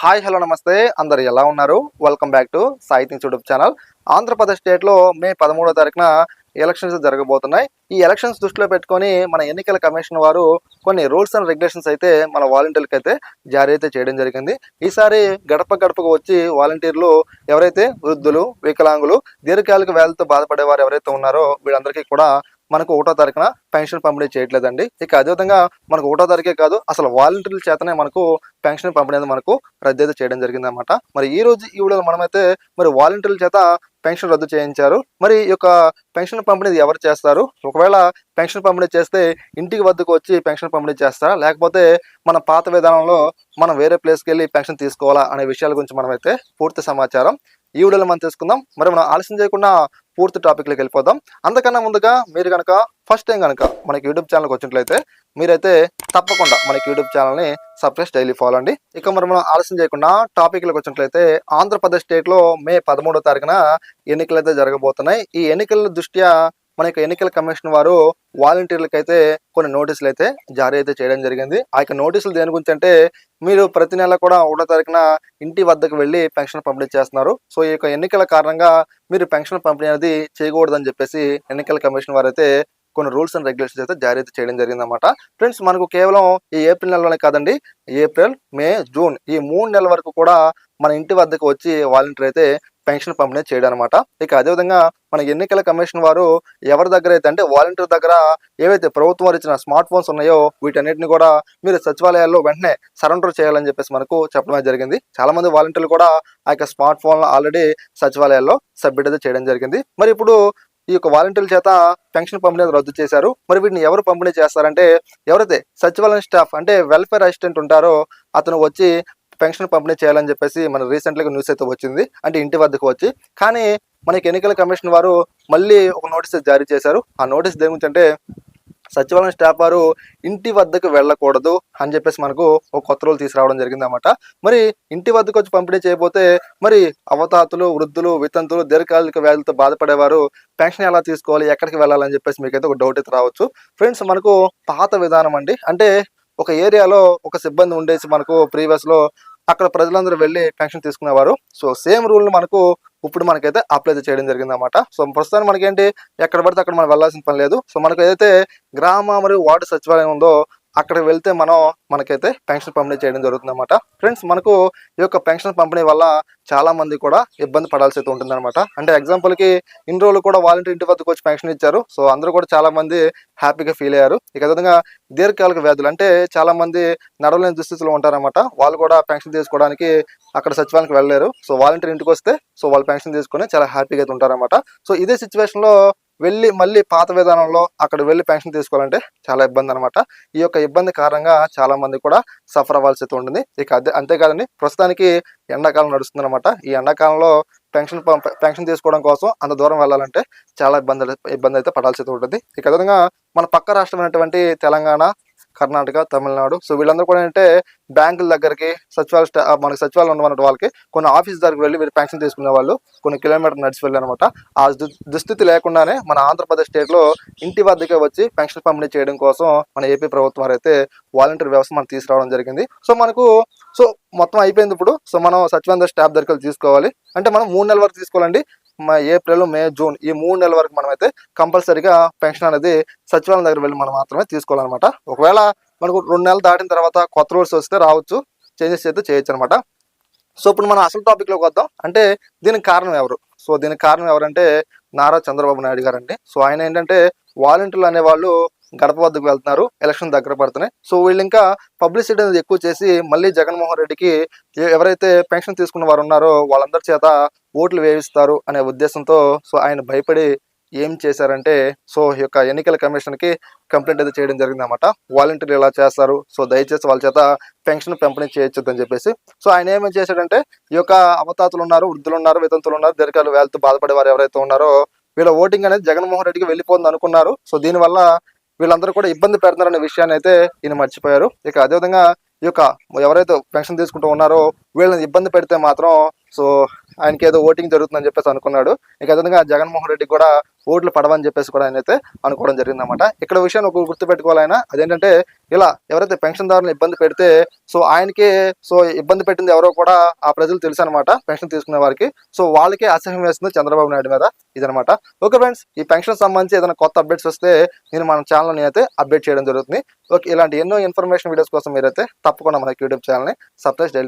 Hi hello నమస్తే. అందరు ఎలా ఉన్నారు? Welcome back to Sahityam YouTube channel Andhra Pradesh స్టేట్లో మే పదమూడో తారీఖున ఎలక్షన్స్ జరగబోతున్నాయి. ఈ ఎలక్షన్స్ దృష్టిలో పెట్టుకొని మన ఎన్నికల కమిషన్ వారు కొన్ని రూల్స్ అండ్ రెగ్యులేషన్స్ అయితే మన వాలంటీర్లకు అయితే జారీ అయితే చేయడం జరిగింది. ఈసారి గడప గడపకు వచ్చి వాలంటీర్లు ఎవరైతే వృద్ధులు వికలాంగులు దీర్ఘకాలిక వ్యాధులతో బాధపడే వారు ఎవరైతే ఉన్నారో వీళ్ళందరికీ కూడా మనకు ఒకటో తారీఖున పెన్షన్ పంపిణీ చేయట్లేదండి. ఇక అదేవిధంగా మనకు ఒకటో తారీఖే కాదు అసలు వాలంటీర్ల చేతనే మనకు పెన్షన్ పంపిణీ అనేది మనకు రద్దు అయితే చేయడం జరిగింది అనమాట మరి ఈ రోజు ఈ వీడియోలో మనమైతే మరి వాలంటీర్ల చేత పెన్షన్ రద్దు చేయించారు. మరి ఈ యొక్క పెన్షన్ పంపిణీ ఎవరు చేస్తారు? ఒకవేళ పెన్షన్ పంపిణీ చేస్తే ఇంటికి వద్దకు వచ్చి పెన్షన్ పంపిణీ చేస్తారా? లేకపోతే మన పాత విధానంలో మనం వేరే ప్లేస్కి వెళ్ళి పెన్షన్ తీసుకోవాలా అనే విషయాల గురించి మనమైతే పూర్తి సమాచారం ఈ వీడియోలో మనం తెలుసుకుందాం. మరి మనం ఆలస్యం చేయకుండా పూర్తి టాపిక్లోకి వెళ్ళిపోదాం. అంతకన్నా ముందుగా మీరు కనుక ఫస్ట్ టైం కనుక మనకి యూట్యూబ్ ఛానల్కి వచ్చినట్లయితే మీరైతే తప్పకుండా మనకి యూట్యూబ్ ఛానల్ని సబ్స్క్రైబ్ డైలీ ఫాలో అండి. ఇక మరి మనం ఆలస్యం చేయకుండా టాపిక్లోకి వచ్చినట్లయితే ఆంధ్రప్రదేశ్ స్టేట్లో మే పదమూడో తారీఖున ఎన్నికలు అయితే జరగబోతున్నాయి. ఈ ఎన్నికల దృష్ట్యా మన యొక్క ఎన్నికల కమిషన్ వారు వాలంటీర్లకు అయితే కొన్ని నోటీసులు అయితే జారీ అయితే చేయడం జరిగింది. ఆ యొక్క నోటీసులు దేని గురించి అంటే మీరు ప్రతి నెల కూడా ఒకటో తారీఖున ఇంటి వద్దకు వెళ్ళి పెన్షన్ పంపిణీ చేస్తున్నారు. సో ఈ యొక్క ఎన్నికల కారణంగా మీరు పెన్షన్ పంపిణీ అనేది చేయకూడదని చెప్పేసి ఎన్నికల కమిషన్ వారు అయితే కొన్ని రూల్స్ అండ్ రెగ్యులేషన్స్ అయితే జారీ అయితే చేయడం జరిగింది అనమాట ఫ్రెండ్స్ మనకు కేవలం ఈ ఏప్రిల్ నెలలోనే కాదండి ఏప్రిల్ మే జూన్ ఈ మూడు నెలల వరకు కూడా మన ఇంటి వద్దకు వచ్చి వాలంటీర్ అయితే పెన్షన్ పంపిణీ చేయడం అనమాట ఇక అదేవిధంగా మన ఎన్నికల కమిషన్ వారు ఎవరి దగ్గర అయితే అంటే వాలంటీర్ దగ్గర ఏవైతే ప్రభుత్వం వారు ఇచ్చిన స్మార్ట్ ఫోన్స్ ఉన్నాయో వీటన్నిటిని కూడా మీరు సచివాలయాల్లో వెంటనే సరెండర్ చేయాలని చెప్పేసి మనకు చెప్పడం జరిగింది. చాలా మంది వాలంటీర్లు కూడా ఆ యొక్క స్మార్ట్ ఫోన్ ఆల్రెడీ సచివాలయాల్లో సబ్మిట్ అయితే చేయడం జరిగింది. మరి ఇప్పుడు ఈ యొక్క వాలంటీర్ల చేత పెన్షన్ పంపిణీ రద్దు చేశారు. మరి వీటిని ఎవరు పంపిణీ చేస్తారంటే ఎవరైతే సచివాలయం స్టాఫ్ అంటే వెల్ఫేర్ అసిస్టెంట్ ఉంటారో అతను వచ్చి పెన్షన్ పంపిణీ చేయాలని చెప్పేసి మన రీసెంట్గా న్యూస్ అయితే వచ్చింది. అంటే ఇంటి వద్దకు వచ్చి. కానీ మనకి ఎన్నికల కమిషన్ వారు మళ్ళీ ఒక నోటీస్ జారీ చేశారు. ఆ నోటీస్ దేని గురించి అంటే సచివాలయం స్టాఫ్ వారు ఇంటి వద్దకు వెళ్ళకూడదు అని చెప్పేసి మనకు ఒక కొత్త రోజులు తీసుకురావడం జరిగింది అనమాట మరి ఇంటి వద్దకు వచ్చి పంపిణీ చేయకపోతే మరి అవతాతులు వృద్ధులు వితంతులు దీర్ఘకాలిక వ్యాధులతో బాధపడేవారు పెన్షన్ ఎలా తీసుకోవాలి ఎక్కడికి వెళ్ళాలని చెప్పేసి మీకైతే ఒక డౌట్ అయితే రావచ్చు. ఫ్రెండ్స్ మనకు పాత విధానం అండి. అంటే ఒక ఏరియాలో ఒక సిబ్బంది ఉండేసి మనకు ప్రీవియస్లో అక్కడ ప్రజలందరూ వెళ్ళి పెన్షన్ తీసుకునేవారు. సో సేమ్ రూల్ మనకు ఇప్పుడు మనకైతే అప్లై చేయడం జరిగింది అనమాట సో ప్రస్తుతానికి మనకేంటి? ఎక్కడ పడితే అక్కడ మనం వెళ్ళాల్సిన పని లేదు. సో మనకు ఏదైతే గ్రామ మరియు వార్డు సచివాలయం ఉందో అక్కడికి వెళ్తే మనం మనకైతే పెన్షన్ పంపిణీ చేయడం జరుగుతుంది అనమాట ఫ్రెండ్స్ మనకు ఈ యొక్క పెన్షన్ పంపిణీ వల్ల చాలా మంది కూడా ఇబ్బంది పడాల్సి అయితే ఉంటుంది అనమాట అంటే ఎగ్జాంపుల్కి ఇన్ని రోజులు కూడా వాలంటీర్ ఇంటి వద్దకు వచ్చి పెన్షన్ ఇచ్చారు. సో అందరూ కూడా చాలా మంది హ్యాపీగా ఫీల్ అయ్యారు. ఇక విధంగా దీర్ఘకాలిక వ్యాధులు అంటే చాలా మంది నడవలేని దుస్థితిలో ఉంటారనమాట వాళ్ళు కూడా పెన్షన్ తీసుకోవడానికి అక్కడ సచివాలయానికి వెళ్ళలేరు. సో వాలంటీర్ ఇంటికి వస్తే సో వాళ్ళు పెన్షన్ తీసుకొని చాలా హ్యాపీగా అయితే ఉంటారన్నమాట. సో ఇదే సిచ్యువేషన్లో వెళ్ళి మళ్ళీ పాత విధానంలో అక్కడ వెళ్ళి పెన్షన్ తీసుకోవాలంటే చాలా ఇబ్బంది అనమాట ఈ యొక్క ఇబ్బంది కారణంగా చాలా మంది కూడా సఫర్ అవ్వాల్సి అయితే ఉంటుంది. ఇక అదే అంతేకాదండి ప్రస్తుతానికి ఎండాకాలం నడుస్తుంది అనమాట ఈ ఎండాకాలంలో పెన్షన్ పెన్షన్ తీసుకోవడం కోసం అంత దూరం వెళ్ళాలంటే చాలా ఇబ్బంది ఇబ్బంది అయితే పడాల్సి అయితే ఉంటుంది. ఇక విధంగా మన పక్క రాష్ట్రం అయినటువంటి తెలంగాణ కర్ణాటక తమిళనాడు. సో వీళ్ళందరూ కూడా అంటే బ్యాంకుల దగ్గరికి సచివాలయ మనకి సచివాలయం ఉన్నటువంటి వాళ్ళకి. కొన్ని ఆఫీస్ దగ్గరికి వెళ్ళి వీళ్ళు పెన్షన్ తీసుకునే వాళ్ళు. కొన్ని కిలోమీటర్ నడిచి వెళ్ళారనమాట ఆ దుస్థితి లేకుండానే మన ఆంధ్రప్రదేశ్ స్టేట్లో ఇంటి వద్దకే వచ్చి పెన్షన్ పంపిణీ చేయడం కోసం మన ఏపీ ప్రభుత్వం అయితే వాలంటీర్ వ్యవస్థ మనం తీసుకురావడం జరిగింది. సో మనకు సో మొత్తం అయిపోయింది ఇప్పుడు. సో మనం సచివాలయ స్టాఫ్ దగ్గరికి తీసుకోవాలి. అంటే మనం మూడు నెలల వరకు తీసుకోవాలండి. ఏప్రిల్ మే జూన్ ఈ మూడు నెలల వరకు మనం అయితే కంపల్సరీగా పెన్షన్ అనేది సచివాలయం దగ్గర వెళ్ళి మనం మాత్రమే తీసుకోవాలన్నమాట. ఒకవేళ మనకు రెండు నెలలు దాటిన తర్వాత కొత్త రూల్స్ వస్తే రావచ్చు. చేంజెస్ అయితే చేయొచ్చు అనమాట సో ఇప్పుడు మనం అసలు టాపిక్లోకి వద్దాం. అంటే దీనికి కారణం ఎవరు? సో దీనికి కారణం ఎవరంటే నారా చంద్రబాబు నాయుడు గారు అండి సో ఆయన ఏంటంటే వాలంటీర్లు అనేవాళ్ళు గడప వద్దకు వెళ్తున్నారు. ఎలక్షన్ దగ్గర పడుతున్నాయి. సో వీళ్ళు ఇంకా పబ్లిసిటీ అనేది ఎక్కువ చేసి మళ్ళీ జగన్మోహన్ రెడ్డికి ఎవరైతే పెన్షన్ తీసుకున్న వారు ఉన్నారో వాళ్ళందరి చేత ఓట్లు వేయిస్తారు అనే ఉద్దేశంతో సో ఆయన భయపడి ఏం చేశారంటే సో ఈ యొక్క ఎన్నికల కమిషన్కి కంప్లైంట్ అయితే చేయడం జరిగింది అనమాట వాలంటీర్లు ఇలా చేస్తారు? సో దయచేసి వాళ్ళ చేత పెన్షన్ పంపిణీ చేయొచ్చు అని చెప్పేసి. సో ఆయన ఏమేమి చేశాడంటే ఈ యొక్క అవతాతులు ఉన్నారు వృద్ధులు ఉన్నారు వితంతులు ఉన్నారు దీర్ఘాలు వేలతో బాధపడే వారు ఎవరైతే ఉన్నారో వీళ్ళ ఓటింగ్ అనేది జగన్మోహన్ రెడ్డికి వెళ్ళిపోతుంది అనుకున్నారు. సో దీనివల్ల వీళ్ళందరూ కూడా ఇబ్బంది పెడుతున్నారనే విషయాన్ని అయితే ఈయన మర్చిపోయారు. ఇక అదేవిధంగా ఈ యొక్క ఎవరైతే పెన్షన్ తీసుకుంటూ ఉన్నారో వీళ్ళని ఇబ్బంది పెడితే మాత్రం సో ఆయనకి ఏదో ఓటింగ్ జరుగుతుందని చెప్పేసి అనుకున్నాడు. ఇక విధంగా జగన్మోహన్ రెడ్డి కూడా ఓట్లు పడవని చెప్పేసి కూడా ఆయన అయితే అనుకోవడం జరిగిందన్నమాట. ఇక్కడ విషయం ఒక గుర్తుపెట్టుకోవాలి ఆయన. అదేంటంటే ఇలా ఎవరైతే పెన్షన్దారులను ఇబ్బంది పెడితే సో ఆయనకి సో ఇబ్బంది పెట్టింది ఎవరో కూడా ఆ ప్రజలు తెలుసు అనమాట పెన్షన్ తీసుకునే వారికి. సో వాళ్ళకే అసహ్యం వేస్తుంది చంద్రబాబు నాయుడు మీద. ఇదనమాట ఓకే ఫ్రెండ్స్ ఈ పెన్షన్ సంబంధించి ఏదైనా కొత్త అప్డేట్స్ వస్తే నేను మన ఛానల్ని అయితే అప్డేట్ చేయడం జరుగుతుంది. ఓకే ఇలాంటి ఎన్నో ఇన్ఫర్మేషన్ వీడియోస్ కోసం మీరైతే తప్పకుండా మనకి యూట్యూబ్ ఛానల్ని సబ్స్క్రైబ్ డైలీ